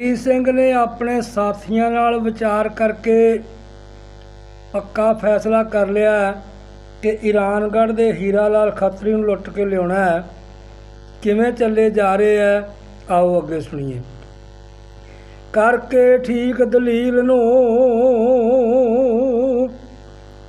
ਜੀ ਸਿੰਘ ਨੇ ਆਪਣੇ ਸਾਥੀਆਂ ਨਾਲ ਵਿਚਾਰ ਕਰਕੇ ਪੱਕਾ ਫੈਸਲਾ ਕਰ ਲਿਆ ਕਿ ਈਰਾਨਗੜ੍ਹ ਦੇ ਹੀਰਾ ਲਾਲ ਖੱਤਰੀ ਨੂੰ ਲੁੱਟ ਕੇ ਲਿਆਉਣਾ ਹੈ। ਕਿਵੇਂ ਚੱਲੇ ਜਾ ਰਹੇ ਹੈ, ਆਓ ਅੱਗੇ ਸੁਣੀਏ। ਕਰਕੇ ਠੀਕ ਦਲੀਲ ਨੂੰ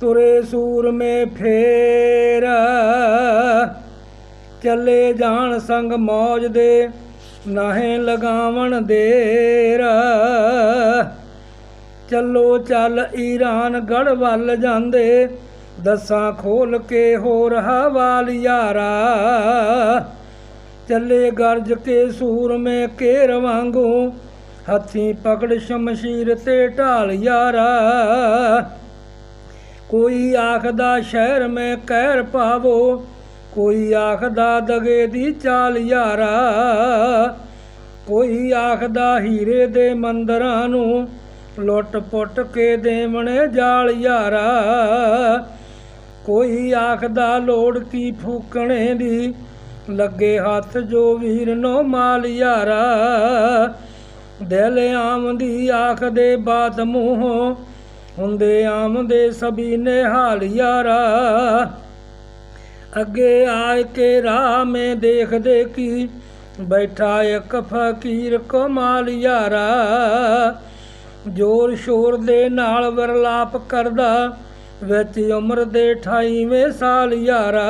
ਤੁਰੇ ਸੂਰਮੇ ਫੇਰ। ਚੱਲੇ ਜਾਣ ਸੰਗ ਮੌਜ ਦੇ ਨਾਹੇ ਲਗਾਵਣ ਦੇਰ। ਚੱਲੋ ਚੱਲ ਈਰਾਨ ਗੜ ਵੱਲ ਜਾਂਦੇ, ਦੱਸਾਂ ਖੋਲ ਕੇ ਹੋਰ ਹਵਾਲ ਯਾਰਾ ਚੱਲੇ ਗਰਜ ਕੇ ਸੂਰਮੇ ਕੇਰ ਵਾਂਗੂ, ਹੱਥੀਂ ਪਕੜ ਸ਼ਮਸ਼ੀਰ ਤੇ ਢਾਲ ਯਾਰਾ। ਕੋਈ ਆਖਦਾ ਸ਼ਹਿਰ ਮੈਂ ਕਹਿਰ ਪਾਵੋ ਕੋਈ ਆਖਦਾ ਦਗੇ ਦੀ ਚਾਲ ਯਾਰਾ, ਕੋਈ ਆਖਦਾ ਹੀਰੇ ਦੇ ਮੰਦਰਾਂ ਨੂੰ ਲੁੱਟ ਪੁੱਟ ਕੇ ਦੇਵਣੇ ਜਾਲ ਯਾਰਾ, ਕੋਈ ਆਖਦਾ ਲੋੜ ਕੀ ਫੂਕਣੇ ਦੀ, ਲੱਗੇ ਹੱਥ ਜੋ ਵੀਰ ਨੋ ਮਾਲ ਯਾਰਾ। ਦਿਲ ਆਮਦੀ ਆਖਦੇ ਬਾਤ ਮੂੰਹੋਂ, ਹੁੰਦੇ ਆਮਦੇ ਸਭੀ ਨੇ ਹਾਲ ਯਾਰਾ। ਅੱਗੇ ਆਏ ਕੇ ਰਾਹ ਮੇ ਦੇਖਦੇ ਕੀ? ਬੈਠਾ ਇੱਕ ਫਕੀਰ ਕਮਾਲ ਯਾਰਾ, ਜੋਰ ਸ਼ੋਰ ਦੇ ਨਾਲ ਵਰਲਾਪ ਕਰਦਾ, ਵਿੱਚ ਉਮਰ ਦੇ 28ਵੇਂ ਸਾਲ ਯਾਰਾ।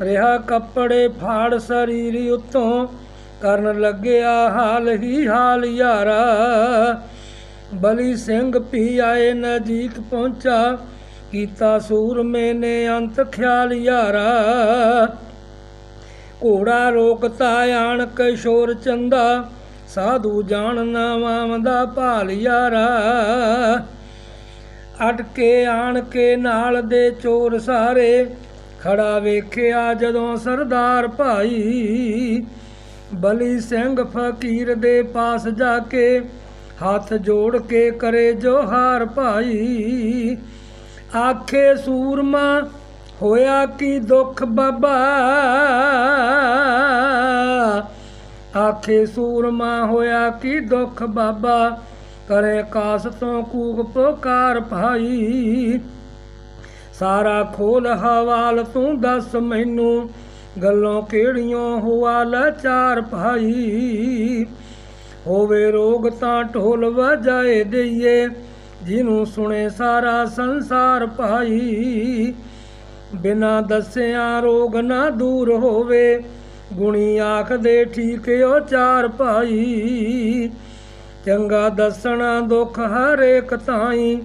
ਰਿਹਾ ਕੱਪੜੇ ਫਾੜ ਸਰੀਰੀ ਉਤੋਂ, ਕਰਨ ਲੱਗਿਆ ਹਾਲ ਹੀ ਹਾਲ ਯਾਰਾ। ਬਲੀ ਸਿੰਘ ਪੀ ਆਏ ਨਜ਼ਦੀਕ ਪਹੁੰਚਾ ਕੀਤਾ ਸੂਰਮੇ ਨੇ ਅੰਤ ਖਿਆਲ ਯਾਰਾ। ਘੋੜਾ ਰੋਕਤਾ ਆਣ ਕਿਸ਼ੋਰ ਚੰਦਾ, ਸਾਧੂ ਜਾਣ ਨਾ ਦਾ ਭਾਲ ਯਾਰਾ। ਅਟਕੇ ਆਣ ਕੇ ਨਾਲ ਦੇ ਚੋਰ ਸਾਰੇ, ਖੜਾ ਵੇਖਿਆ ਜਦੋਂ ਸਰਦਾਰ ਭਾਈ। ਬਲੀ ਸਿੰਘ ਫਕੀਰ ਦੇ ਪਾਸ ਜਾ ਕੇ ਹੱਥ ਜੋੜ ਕੇ ਕਰੇ ਜੋਹਾਰ ਭਾਈ। ਆਖੇ ਸੂਰਮਾ, ਹੋਇਆ ਕੀ ਦੁੱਖ ਬਾਬਾ? ਆਖੇ ਸੂਰਮਾ, ਹੋਇਆ ਕੀ ਦੁੱਖ ਬਾਬਾ? ਕਰੇ ਕਾਸ ਤੋਂ ਕੂਕ ਪੁਕਾਰ ਭਾਈ ਸਾਰਾ ਖੋਲ ਹਵਾਲ ਤੂੰ ਦੱਸ ਮੈਨੂੰ, ਗੱਲੋਂ ਕਿਹੜੀਆਂ ਹੁਆ ਲਾਚਾਰ ਭਾਈ ਹੋਵੇ ਰੋਗ ਤਾਂ ਢੋਲ ਵਜਾਏ ਦਈਏ ਜਿਹਨੂੰ ਸੁਣੇ ਸਾਰਾ ਸੰਸਾਰ ਭਾਈ। ਬਿਨਾ ਦੱਸਿਆ ਰੋਗ ਨਾ ਦੂਰ ਹੋਵੇ। ਗੁਣੀ ਆਖਦੇ ਠੀਕ ਓ ਚਾਰ ਭਾਈ। ਚੰਗਾ ਦੱਸਣਾ ਦੁੱਖ ਹਰੇਕ ਤਾਈ।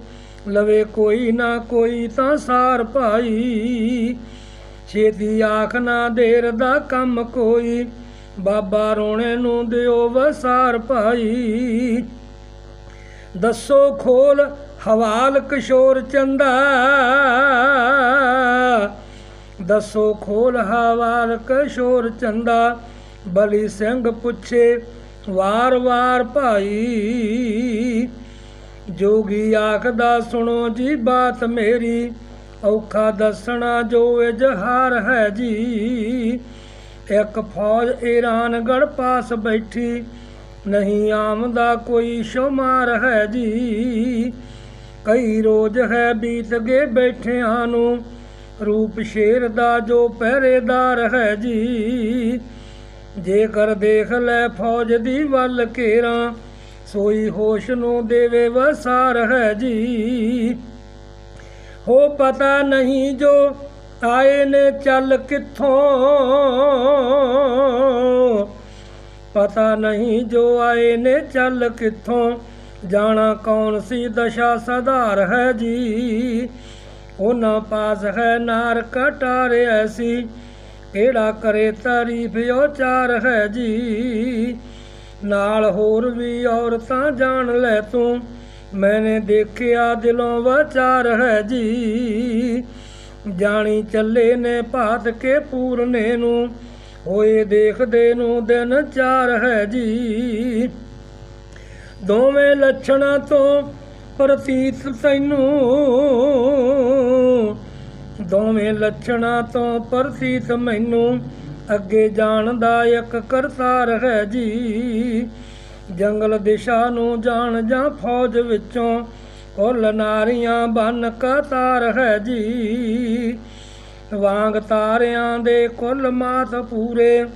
ਲਵੇ ਕੋਈ ਨਾ ਕੋਈ ਤਾਂ ਸਾਰ ਭਾਈ। ਛੇਤੀ ਆਖ ਨਾ ਦੇਰ ਦਾ ਕੰਮ ਕੋਈ। ਬਾਬਾ ਰੋਣੇ ਨੂੰ ਦਿਓ ਵਸਾਰ ਭਾਈ। ਦੱਸੋ ਖੋਲ ਹਵਾਲ ਕਿਸ਼ੋਰ ਚੰਦਾ। ਦੱਸੋ ਖੋਲ ਹਵਾਲ ਕਿਸ਼ੋਰ ਚੰਦਾ, ਬਲੀ ਸਿੰਘ ਪੁੱਛੇ ਵਾਰ-ਵਾਰ ਭਾਈ। ਜੋਗੀ ਆਖਦਾ, ਸੁਣੋ ਜੀ ਬਾਤ ਮੇਰੀ, ਔਖਾ ਦੱਸਣਾ ਜੋ ਇਜ਼ਹਾਰ ਹੈ ਜੀ। ਇੱਕ ਫੌਜ ਈਰਾਨਗੜ ਪਾਸ ਬੈਠੀ ਨਹੀਂ ਆਮਦਾ ਕੋਈ ਸ਼ੁਮਾਰ ਹੈ ਜੀ। ਕਈ ਰੋਜ਼ ਹੈ ਬੀਤ ਗਏ ਬੈਠਿਆਂ ਨੂੰ। ਰੂਪ ਸ਼ੇਰ ਦਾ ਜੋ ਪਹਿਰੇਦਾਰ ਹੈ ਜੀ। ਜੇਕਰ ਦੇਖ ਲੈ ਫੌਜ ਦੀ ਵੱਲ ਘੇਰਾ, ਸੋਈ ਹੋਸ਼ ਨੂੰ ਦੇਵੇ ਵਸਾਰ ਹੈ ਜੀ। ਹੋ ਪਤਾ ਨਹੀਂ ਜੋ ਆਏ ਨੇ ਚੱਲ ਕਿੱਥੋਂ। ਪਤਾ ਨਹੀਂ ਜੋ ਆਏ ਨੇ ਚੱਲ ਕਿੱਥੋਂ, ਜਾਣਾ ਕੌਣ ਸੀ, ਦਸ਼ਾ ਸਧਾਰ ਹੈ ਜੀ। ਉਹਨਾਂ ਪਾਸ ਹੈ ਨਾਰ ਕਟਾਰ ਐਸੀ, ਕਿਹੜਾ ਕਰੇ ਤਾਰੀਫ ਉਹ ਚਾਰ ਹੈ ਜੀ। ਨਾਲ ਹੋਰ ਵੀ ਔਰਤਾਂ ਜਾਣ ਲੈ ਤੂੰ, ਮੈਨੇ ਦੇਖਿਆ ਦਿਲੋਂ ਵਿਚਾਰ ਹੈ ਜੀ। ਜਾਣੀ ਚੱਲੇ ਨੇ ਭਾਤ ਕੇ ਪੂਰਨੇ ਨੂੰ ਹੋਏ ਦੇਖਦੇ ਨੂੰ ਦਿਨ ਚਾਰ ਹੈ ਜੀ। ਦੋਵੇਂ ਲੱਛਣਾਂ ਤੋਂ ਪ੍ਰਤੀਤ ਤੈਨੂੰ। ਦੋਵੇਂ ਲੱਛਣਾਂ ਤੋਂ ਪ੍ਰਤੀਤ ਮੈਨੂੰ ਅੱਗੇ ਜਾਣ ਦਾ ਇੱਕ ਕਰਤਾਰ ਹੈ ਜੀ। ਜੰਗਲ ਦਿਸ਼ਾ ਨੂੰ ਜਾਣ ਜਾਂ ਫੌਜ ਵਿੱਚੋਂ ਕੁੱਲ ਨਾਰੀਆਂ ਬਨ ਕਤਾਰ ਹੈ ਜੀ। ਵਾਂਗ ਤਾਰਿਆਂ ਦੇ ਕੁੱਲ ਮਾਤ ਪੂਰੇ।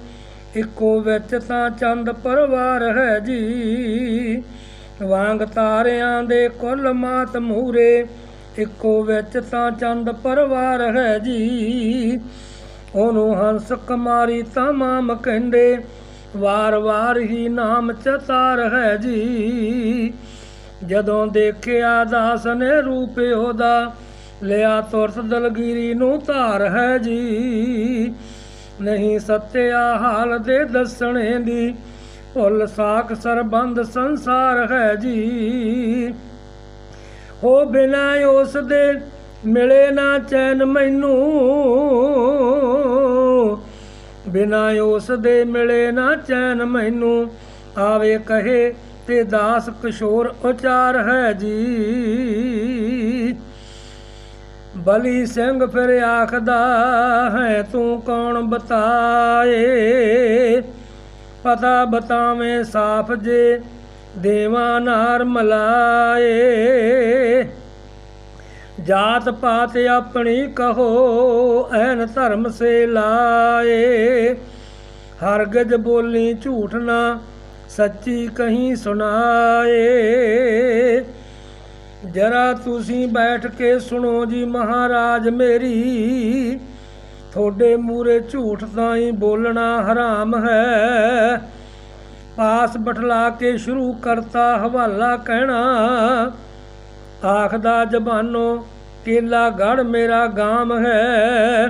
ਇੱਕੋ ਵਿੱਚ ਤਾਂ ਚੰਦ ਪਰਵਾਰ ਹੈ ਜੀ। ਵਾਂਗ ਤਾਰਿਆਂ ਦੇ ਕੁੱਲ ਮਾਤ ਮੂਰੇ। ਇੱਕੋ ਵਿੱਚ ਤਾਂ ਚੰਦ ਪਰਵਾਰ ਹੈ ਜੀ। ਉਹਨੂੰ ਹੰਸ ਕੁਮਾਰੀ ਤਮਾਮ ਕਹਿੰਦੇ। ਵਾਰ-ਵਾਰ ਹੀ ਨਾਮ ਚਤਾਰ ਹੈ ਜੀ। ਜਦੋਂ ਦੇਖਿਆ ਦਾਸ ਨੇ ਰੂਪ ਉਹਦਾ ਲਿਆ ਤੁਰਤ ਦਲਗੀਰੀ ਨੂੰ ਧਾਰ ਹੈ ਜੀ। ਨਹੀਂ ਸੱਤਿਆ ਹਾਲ ਦੇ ਦੱਸਣੇ ਦੀ, ਭੁੱਲ ਸਾਖ ਸਰਬੰਧ ਸੰਸਾਰ ਹੈ ਜੀ। ਹੋ ਬਿਨਾ ਉਸ ਦੇ ਮਿਲੇ ਨਾ ਚੈਨ ਮੈਨੂੰ। ਬਿਨਾ ਉਸ ਦੇ ਮਿਲੇ ਨਾ ਚੈਨ ਮੈਨੂੰ। ਆਵੇ ਕਹੇ ਤੇ ਦਾਸ ਕਿਸ਼ੋਰ ਉਚਾਰ ਹੈ ਜੀ। ਬਲੀ ਸਿੰਘ ਫਿਰ ਆਖਦਾ ਹੈ, ਤੂੰ ਕੌਣ ਬਤਾਏ? ਪਤਾ ਬਤਾਵੇਂ ਸਾਫ਼ ਜੇ ਦੇਵਾ ਨਾਰ ਮਲਾਏ। ਜਾਤ ਪਾਤ ਆਪਣੀ ਕਹੋ, ਐਨ ਧਰਮ ਸੇ ਲਾਏ। ਹਰਗਜ ਬੋਲੀ ਝੂਠ ਨਾ ਸੱਚੀ ਕਹੀਂ ਸੁਣਾਏ। ਜਰਾ ਤੁਸੀਂ ਬੈਠ ਕੇ ਸੁਣੋ ਜੀ ਮਹਾਰਾਜ ਮੇਰੀ। ਤੁਹਾਡੇ ਮੂਰੇ ਝੂਠ ਤਾਂ ਹੀ ਬੋਲਣਾ ਹਰਾਮ ਹੈ। ਪਾਸ ਬਠਲਾ ਕੇ ਸ਼ੁਰੂ ਕਰਤਾ ਹਵਾਲਾ ਕਹਿਣਾ। ਆਖਦਾ ਜ਼ਬਾਨੋ ਕੇਲਾ ਗੜ ਮੇਰਾ ਗਾਮ ਹੈ।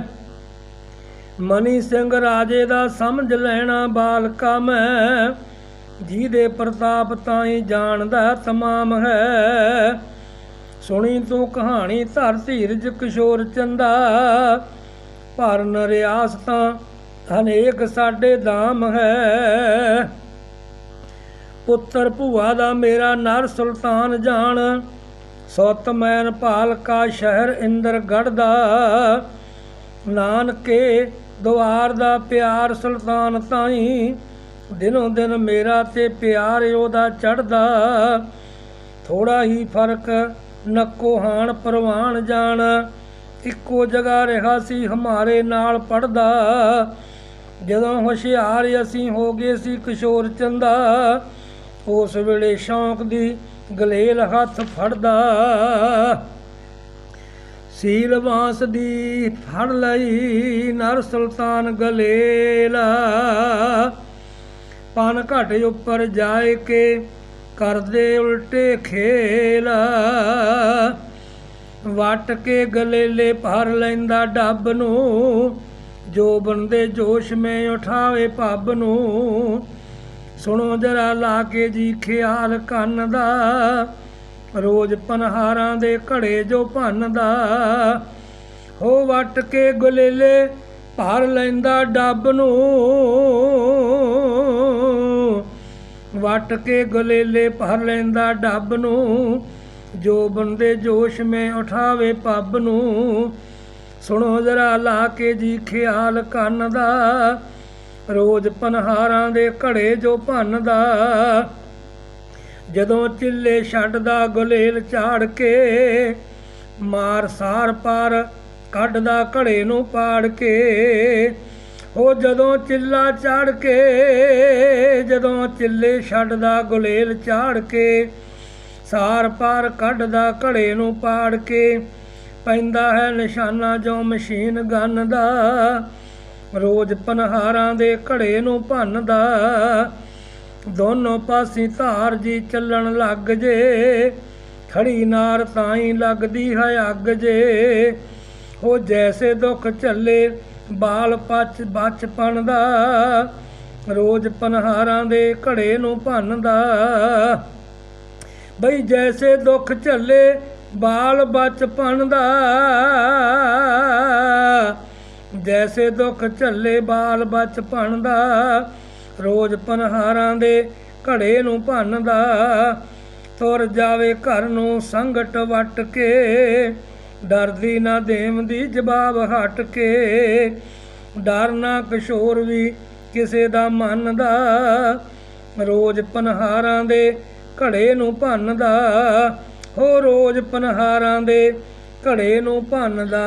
ਮਨੀ ਸਿੰਘ ਰਾਜੇ ਦਾ ਸਮਝ ਲੈਣਾ ਬਾਲਕਾ ਮੈਂ। ਜਿਹਦੇ ਪ੍ਰਤਾਪ ਤਾਂ ਹੀ ਜਾਣਦਾ ਤਮਾਮ ਹੈ। ਸੁਣੀ ਤੂੰ ਕਹਾਣੀ ਧਰ ਧੀਰਜ ਕਿਸ਼ੋਰ ਚੰਦਾ। ਪਰ ਨਰਿਆਸ ਤਾਂ ਅਨੇਕ ਸਾਡੇ ਦਾਮ ਹੈ। ਪੁੱਤਰ ਭੂਆ ਦਾ ਮੇਰਾ ਨਰ ਸੁਲਤਾਨ ਜਾਣ। ਸਤਮੈਨ ਪਾਲਕਾ ਸ਼ਹਿਰ ਇੰਦਰਗੜ ਦਾ। ਨਾਨਕੇ ਦੁਆਰ ਦਾ ਪਿਆਰ ਸੁਲਤਾਨ ਤਾਈ। ਦਿਨੋਂ ਦਿਨ ਮੇਰਾ ਤੇ ਪਿਆਰ ਉਹਦਾ ਚੜਦਾ ਥੋੜਾ ਹੀ ਫ਼ਰਕ ਨੱਕੋ ਹਾਣ ਪਰਵਾਨ ਜਾਣ, ਇੱਕੋ ਜਗ੍ਹਾ ਰਿਹਾ ਸੀ ਹਮਾਰੇ ਨਾਲ ਪੜਦਾ। ਜਦੋਂ ਹੁਸ਼ਿਆਰ ਅਸੀਂ ਹੋ ਗਏ ਸੀ ਕਿਸ਼ੋਰ ਚੰਦਾ, ਉਸ ਵੇਲੇ ਸ਼ੌਂਕ ਦੀ ਗਲੇਲ ਹੱਥ ਫੜਦਾ। ਸੀਲ ਬਾਂਸ ਦੀ ਫੜ ਲਈ ਨਰ ਸੁਲਤਾਨ ਗਲੇਲਾ। ਪਨ ਘਾਟੇ ਉੱਪਰ ਜਾਏ ਕੇ ਕਰਦੇ ਉਲਟੇ ਖੇਲ। ਵਟ ਕੇ ਗਲੇਲੇ ਭਰ ਲੈਂਦਾ ਡੱਬ ਨੂੰ। ਜੋ ਬੰਦੇ ਜੋਸ਼ ਮੇ ਉਠਾਵੇ ਪੱਬ ਨੂੰ। ਸੁਣੋ ਜਰਾ ਲਾ ਕੇ ਜੀ ਖਿਆਲ ਕੰਨ ਦਾ। ਰੋਜ਼ ਪਨਹਾਰਾਂ ਦੇ ਘੜੇ ਜੋ ਭੰਨਦਾ ਹੋ ਵਟ ਕੇ ਗਲੇਲੇ ਭਰ ਲੈਂਦਾ ਡੱਬ ਨੂੰ। ਵਟ ਕੇ ਗਲੇਲੇ ਭਰ ਲੈਂਦਾ ਡੱਬ ਨੂੰ, ਜੋ ਬੰਦੇ ਜੋਸ਼ ਮੇ ਉਠਾਵੇ ਪੱਬ ਨੂੰ। ਸੁਣੋ ਜਰਾ ਲਾ ਕੇ ਜੀ ਖਿਆਲ ਕੰਨ ਦਾ, ਰੋਜ਼ ਪਨਹਾਰਾਂ ਦੇ ਘੜੇ ਜੋ ਭੰਨਦਾ ਜਦੋਂ ਚਿੱਲੇ ਛੱਡਦਾ ਗੁਲੇਲ ਝਾੜ ਕੇ, ਮਾਰ ਸਾਰ ਪਾਰ ਕੱਢਦਾ ਘੜੇ ਨੂੰ ਪਾੜ ਕੇ। ਉਹ ਜਦੋਂ ਚਿੱਲਾ ਝਾੜ ਕੇ, ਜਦੋਂ ਚਿੱਲੇ ਛੱਡਦਾ, ਗੁਲੇਲ ਝਾੜ ਕੇ, ਸਾਰ ਪਾਰ ਕੱਢਦਾ, ਘੜੇ ਨੂੰ ਪਾੜ ਕੇ, ਪੈਂਦਾ ਹੈ ਨਿਸ਼ਾਨਾ ਜੋ ਮਸ਼ੀਨ ਗਨ ਦਾ ਰੋਜ਼ ਪਨਹਾਰਾਂ ਦੇ ਘੜੇ ਨੂੰ ਭੰਨਦਾ, ਦੋਨੋਂ ਪਾਸੇ ਧਾਰ ਜੀ ਚੱਲਣ ਲੱਗ ਜੇ, ਖੜੀ ਨਾਰ ਤਾਂ ਹੀ ਲੱਗਦੀ ਹੈ ਅੱਗ ਜੇ, ਉਹ ਜੈਸੇ ਦੁੱਖ ਚੱਲੇ ਬਾਲ ਪਚ ਬਚਪਨ ਦਾ ਰੋਜ਼ ਪਨਹਾਰਾਂ ਦੇ ਘੜੇ ਨੂੰ ਭੰਨਦਾ। ਬਈ ਜੈਸੇ ਦੁੱਖ ਝੱਲੇ ਬਾਲ ਬਚਪਨ ਦਾ ਜੈਸੇ ਦੁੱਖ ਝੱਲੇ ਬਾਲ ਬਚਪਨ ਦਾ ਰੋਜ਼ ਪਨਹਾਰਾਂ ਦੇ ਘੜੇ ਨੂੰ ਭੰਨਦਾ। ਤੁਰ ਜਾਵੇ ਘਰ ਨੂੰ ਸੰਗਟ ਵਟ ਕੇ ਡਰਦੀ ਨਾ ਦੇਮ ਦੀ ਜਵਾਬ ਹਟ ਕੇ। ਡਰ ਨਾ ਕਿਸ਼ੋਰ ਵੀ ਕਿਸੇ ਦਾ ਮਨ ਦਾ ਰੋਜ਼ ਪਨਹਾਰਾਂ ਦੇ ਘੜੇ ਨੂੰ ਭੰਨਦਾ। ਹੋ ਰੋਜ਼ ਪਨਹਾਰਾਂ ਦੇ ਘੜੇ ਨੂੰ ਭੰਨਦਾ।